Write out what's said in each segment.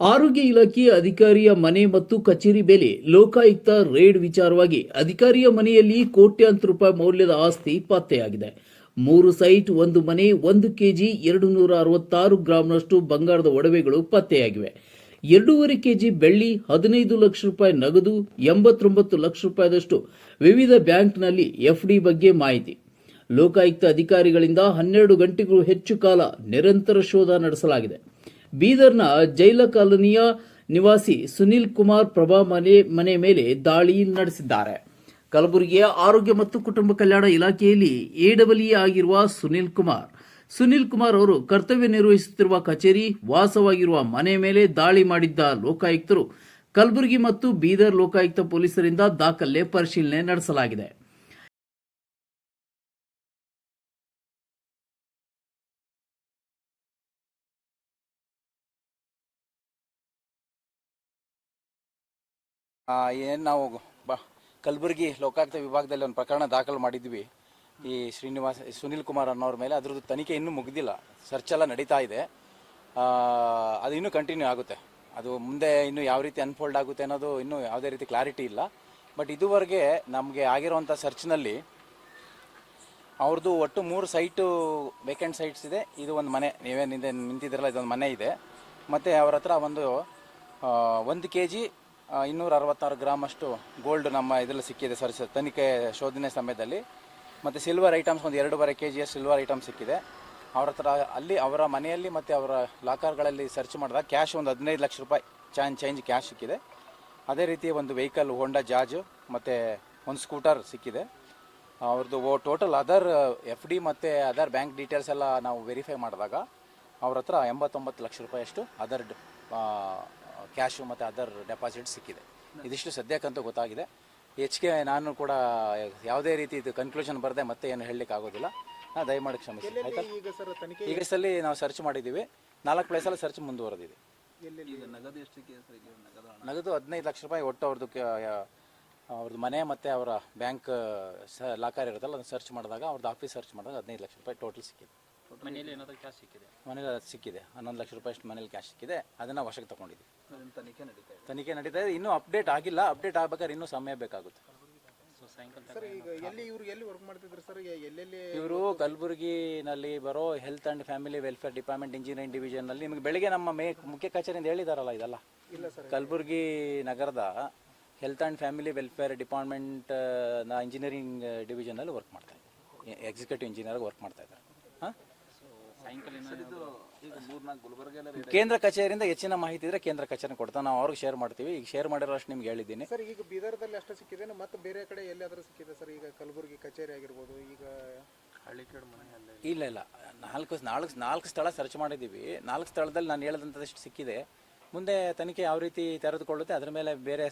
ಆರೋಗ್ಯ ಇಲಾಖೆ ಅಧಿಕಾರಿಯ ಮನೆ ಮತ್ತು ಕಚೇರಿ ಬೆಲೆ ಲೋಕಾಯುಕ್ತ ರೇಡ್ ವಿಚಾರವಾಗಿ ಅಧಿಕಾರಿಯ ಮನೆಯಲ್ಲಿ ಕೋಟ್ಯಾಂತರ ರೂಪಾಯಿ ಮೌಲ್ಯದ ಆಸ್ತಿ ಪತ್ತೆಯಾಗಿದೆ. ಮೂರು ಸೈಟ್, ಒಂದು ಮನೆ, ಒಂದು ಕೆಜಿ ಎರಡು ನೂರ ಅರವತ್ತಾರು ಗ್ರಾಂನಷ್ಟು ಬಂಗಾರದ ಒಡವೆಗಳು ಪತ್ತೆಯಾಗಿವೆ. ಎರಡೂವರೆ ಕೆಜಿ ಬೆಳ್ಳಿ, ಹದಿನೈದು ಲಕ್ಷ ರೂಪಾಯಿ ನಗದು, ಎಂಬತ್ತೊಂಬತ್ತು ಲಕ್ಷ ರೂಪಾಯಿದಷ್ಟು ವಿವಿಧ ಬ್ಯಾಂಕ್ನಲ್ಲಿ ಎಫ್ಡಿ ಬಗ್ಗೆ ಮಾಹಿತಿ. ಲೋಕಾಯುಕ್ತ ಅಧಿಕಾರಿಗಳಿಂದ ಹನ್ನೆರಡು ಗಂಟೆಗೂ ಹೆಚ್ಚು ಕಾಲ ನಿರಂತರ ಶೋಧ ನಡೆಸಲಾಗಿದೆ. ಬೀದರ್ನ ಜೈಲ ಕಾಲೋನಿಯ ನಿವಾಸಿ ಸುನಿಲ್ ಕುಮಾರ್ ಪ್ರಭಾ ಮನೆ ಮನೆ ಮೇಲೆ ದಾಳಿ ನಡೆಸಿದ್ದಾರೆ. ಕಲಬುರಗಿಯ ಆರೋಗ್ಯ ಮತ್ತು ಕುಟುಂಬ ಕಲ್ಯಾಣ ಇಲಾಖೆಯಲ್ಲಿ ಎಡಬ್ಲ್ಯೂ ಆಗಿರುವ ಸುನಿಲ್ ಕುಮಾರ್. ಸುನಿಲ್ ಕುಮಾರ್ ಅವರು ಕರ್ತವ್ಯ ನಿರ್ವಹಿಸುತ್ತಿರುವ ಕಚೇರಿ, ವಾಸವಾಗಿರುವ ಮನೆ ಮೇಲೆ ದಾಳಿ ಮಾಡಿದ್ದ ಲೋಕಾಯುಕ್ತರು ಕಲಬುರಗಿ ಮತ್ತು ಬೀದರ್ ಲೋಕಾಯುಕ್ತ ಪೊಲೀಸರಿಂದ ದಾಖಲೆ ಪರಿಶೀಲನೆ ನಡೆಸಲಾಗಿದೆ. ಏನು ನಾವು ಬ, ಕಲಬುರಗಿ ಲೋಕಾಯುಕ್ತ ವಿಭಾಗದಲ್ಲಿ ಒಂದು ಪ್ರಕರಣ ದಾಖಲು ಮಾಡಿದ್ವಿ. ಈ ಶ್ರೀನಿವಾಸ್, ಸುನಿಲ್ ಕುಮಾರ್ ಅನ್ನೋರ ಮೇಲೆ. ಅದ್ರದ್ದು ತನಿಖೆ ಇನ್ನೂ ಮುಗಿದಿಲ್ಲ. ಸರ್ಚ್ ಎಲ್ಲ ನಡೀತಾ ಇದೆ. ಅದು ಇನ್ನೂ ಕಂಟಿನ್ಯೂ ಆಗುತ್ತೆ. ಅದು ಮುಂದೆ ಇನ್ನೂ ಯಾವ ರೀತಿ ಅನ್ಫೋಲ್ಡ್ ಆಗುತ್ತೆ ಅನ್ನೋದು ಇನ್ನೂ ಯಾವುದೇ ರೀತಿ ಕ್ಲಾರಿಟಿ ಇಲ್ಲ. ಬಟ್ ಇದುವರೆಗೆ ನಮಗೆ ಆಗಿರುವಂಥ ಸರ್ಚ್ನಲ್ಲಿ ಅವ್ರದ್ದು ಒಟ್ಟು ಮೂರು ಸೈಟು ವೇಕೆಂಟ್ ಸೈಟ್ಸ್ ಇದೆ. ಇದು ಒಂದು ಮನೆ. ನೀವೇನು ನಿಂತಿದ್ರಲ್ಲ ಇದೊಂದು ಮನೆ ಇದೆ. ಮತ್ತು ಅವ್ರ ಹತ್ರ ಒಂದು ಒಂದು ಕೆ ಜಿ ಇನ್ನೂರ ಅರವತ್ತಾರು ಗ್ರಾಮ್ ಅಷ್ಟು ಗೋಲ್ಡ್ ನಮ್ಮ ಇದರಲ್ಲಿ ಸಿಕ್ಕಿದೆ ಸರ್ ತನಿಖೆ ಶೋಧನೆ ಸಮಯದಲ್ಲಿ. ಮತ್ತು ಸಿಲ್ವರ್ ಐಟಮ್ಸ್ ಒಂದು ಎರಡೂವರೆ ಕೆ ಜಿಯ ಸಿಲ್ವರ್ ಐಟಮ್ ಸಿಕ್ಕಿದೆ. ಅವ್ರ ಹತ್ರ ಅಲ್ಲಿ ಅವರ ಮನೆಯಲ್ಲಿ ಮತ್ತು ಅವರ ಲಾಕರ್ಗಳಲ್ಲಿ ಸರ್ಚ್ ಮಾಡಿದಾಗ ಕ್ಯಾಶ್ ಒಂದು ಹದಿನೈದು ಲಕ್ಷ ರೂಪಾಯಿ ಚಾನ್ ಚೇಂಜ್ ಕ್ಯಾಶ್ ಸಿಕ್ಕಿದೆ. ಅದೇ ರೀತಿ ಒಂದು ವೆಹಿಕಲ್ ಹೋಂಡಾ ಜಾಜು ಮತ್ತು ಒಂದು ಸ್ಕೂಟರ್ ಸಿಕ್ಕಿದೆ. ಅವ್ರದ್ದು ಓ ಟೋಟಲ್ ಅದರ್ ಎಫ್ ಡಿ ಮತ್ತು ಅದರ್ ಬ್ಯಾಂಕ್ ಡೀಟೇಲ್ಸ್ ಎಲ್ಲ ನಾವು ವೆರಿಫೈ ಮಾಡಿದಾಗ ಅವ್ರ ಹತ್ರ ಎಂಬತ್ತೊಂಬತ್ತು ಲಕ್ಷ ರೂಪಾಯಿಯಷ್ಟು ಅದರ್ ಕ್ಯಾಶು ಮತ್ತು ಅದರ್ ಡೆಪಾಸಿಟ್ ಸಿಕ್ಕಿದೆ. ಇದಿಷ್ಟು ಸದ್ಯಕ್ಕಂತೂ ಗೊತ್ತಾಗಿದೆ. ಹೆಚ್ಚಿಗೆ ನಾನು ಕೂಡ ಯಾವುದೇ ರೀತಿ ಇದು ಕನ್ಕ್ಲೂಷನ್ ಬರದೆ ಮತ್ತೆ ಏನು ಹೇಳಲಿಕ್ಕೆ ಆಗೋದಿಲ್ಲ. ನಾ ದಯಮಾಡಿ ಕ್ಷಮಿಸಿ. ಆಯ್ತಾ? ಈಗ ಸರ್ ತನಿಖೆ ಈಗ ಸಲ ನಾವು ಸರ್ಚ್ ಮಾಡಿದ್ದೀವಿ. ನಾಲ್ಕು ಪ್ಲೇಸಲ್ಲಿ ಸರ್ಚ್ ಮುಂದುವರೆದಿದೆ. ನಗದು ಹದಿನೈದು ಲಕ್ಷ ರೂಪಾಯಿ ಒಟ್ಟು ಅವ್ರದ್ದು ಕ- ಯಾ- ಅವ್ರದ್ದು ಮನೆ ಮತ್ತು ಅವರ ಬ್ಯಾಂಕ್ ಸ ಲಾಕರ್ ಇರುತ್ತಲ್ಲ ಅದನ್ನು ಸರ್ಚ್ ಮಾಡಿದಾಗ ಅವ್ರದ್ದು ಆಫೀಸ್ ಸರ್ಚ್ ಮಾಡಿದಾಗ ಹದಿನೈದು ಲಕ್ಷ ರೂಪಾಯಿ ಟೋಟಲ್ ಸಿಕ್ಕಿದೆ. ಮನೆಯಲ್ಲಿ ಏನಾದರೂ ಕ್ಯಾಶ್ ಸಿಕ್ಕಿದೆ? ಮನೇಲಿ ಅದು ಸಿಕ್ಕಿದೆ. ಹನ್ನೊಂದು ಲಕ್ಷ ರೂಪಾಯಿ ಅಷ್ಟು ಮನೇಲಿ ಕ್ಯಾಶ್ ಸಿಕ್ಕಿದೆ. ಅದನ್ನು ವಶಕ್ಕೆ ತಗೊಂಡಿದ್ವಿ ಅದನ್ನ ತನಿಖೆ ನಡೀತಾ ಇದೆ. ತನಿಖೆ ನಡೀತಾ ಇದೆ. ಇನ್ನೂ ಅಪ್ಡೇಟ್ ಆಗಿಲ್ಲ. ಅಪ್ಡೇಟ್ ಆಗ್ಬೇಕಾದ್ರೆ ಇನ್ನೂ ಸಮಯ ಬೇಕಾಗುತ್ತೆ. ಸೊ ಸಾಯಂಕಾಲ ಸರ್ ಈಗ ಎಲ್ಲಿ ಇವ್ರು ಎಲ್ಲಿ ವರ್ಕ್ ಮಾಡ್ತಿದ್ರು ಸರ್? ಎಲ್ಲೆಲ್ಲಿ ಇವರು ಕಲಬುರಗಿನಲ್ಲಿ ಬರೋ health and family welfare department engineering ಡಿವಿಷನ್ನಲ್ಲಿ ನಿಮಗೆ ಬೆಳಿಗ್ಗೆ ನಮ್ಮ ಮೇ ಮುಖ್ಯ ಕಚೇರಿಯಿಂದ ಹೇಳಿದಾರಲ್ಲ ಇದೆಲ್ಲ? ಇಲ್ಲ ಸರ್ ಕಲಬುರಗಿ ನಗರದ ಹೆಲ್ತ್ ಆ್ಯಂಡ್ ಫ್ಯಾಮಿಲಿ ವೆಲ್ಫೇರ್ ಡಿಪಾರ್ಟ್ಮೆಂಟ್ನ ಇಂಜಿನಿಯರಿಂಗ್ ಡಿವಿಷನಲ್ಲಿ ವರ್ಕ್ ಮಾಡ್ತಾ ಇದ್ದಾರೆ. ಎಕ್ಸಿಕ್ಯೂಟಿವ್ ಇಂಜಿನಿಯರ್ ವರ್ಕ್ ಮಾಡ್ತಾ ಇದ್ದಾರೆ. ಹಾಂ ಸಾಯಂಕಾಲ ಏನಾದರೂ ಈಗ ಮೂರ್ನಾಲ್ಕು ಗುಲ್ಬರ್ಗ ಕೇಂದ್ರ ಕಚೇರಿಯಿಂದ ಹೆಚ್ಚಿನ ಮಾಹಿತಿ ಇದ್ರೆ ಕೇಂದ್ರ ಕಚೇರಿ ಕೊಡ್ತಾ ನಾವು ಅವ್ರಿಗೆ ಶೇರ್ ಮಾಡ್ತೀವಿ. ಈಗ ಶೇರ್ ಮಾಡಿರೋ ಅಷ್ಟು ನಿಮ್ಗೆ ಹೇಳಿದ್ದೀನಿ. ಸರ್ ಈಗ ಬೀದರ್ದಲ್ಲಿ ಅಷ್ಟೇ ಸಿಕ್ಕಿದೆ ಮತ್ತೆ ಬೇರೆ ಕಡೆ ಎಲ್ಲಾದರೂ ಸಿಕ್ಕಿದೆ ಸರ್? ಈಗ ಕಲಬುರಗಿ ಕಚೇರಿ ಆಗಿರ್ಬೋದು ಈಗ ಹಳ್ಳಿ ಕಡೆ ಅಲ್ಲೇ ಇಲ್ಲ ಇಲ್ಲ. ನಾಲ್ಕು ನಾಲ್ಕು ನಾಲ್ಕು ಸ್ಥಳ ಸರ್ಚ್ ಮಾಡಿದ್ದೀವಿ. ನಾಲ್ಕು ಸ್ಥಳದಲ್ಲಿ ನಾನು ಹೇಳಿದಂಥದಷ್ಟು ಸಿಕ್ಕಿದೆ. ಮುಂದೆ ತನಿಖೆ ಯಾವ ರೀತಿ ತೆರೆದುಕೊಳ್ಳುತ್ತೆ ಅದರ ಮೇಲೆ ಬೇರೆ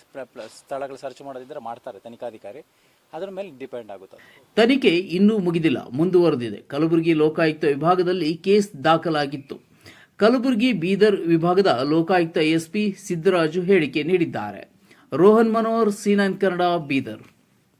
ಸ್ಥಳಗಳು ಸರ್ಚ್ ಮಾಡೋದಿದ್ರೆ ಮಾಡ್ತಾರೆ ತನಿಖಾಧಿಕಾರಿ. ಅದ್ರ ಮೇಲೆ ಡಿಪೆಂಡ್ ಆಗುತ್ತೆ. ತನಿಖೆ ಇನ್ನೂ ಮುಗಿದಿಲ್ಲ, ಮುಂದುವರೆದಿದೆ. ಕಲಬುರಗಿ ಲೋಕಾಯುಕ್ತ ವಿಭಾಗದಲ್ಲಿ ಕೇಸ್ ದಾಖಲಾಗಿತ್ತು. ಕಲಬುರಗಿ ಬೀದರ್ ವಿಭಾಗದ ಲೋಕಾಯುಕ್ತ ಎಸ್ಪಿ ಸಿದ್ದರಾಜು ಹೇಳಿಕೆ ನೀಡಿದ್ದಾರೆ. Rohan Manohar C nine Kannada, Bidar.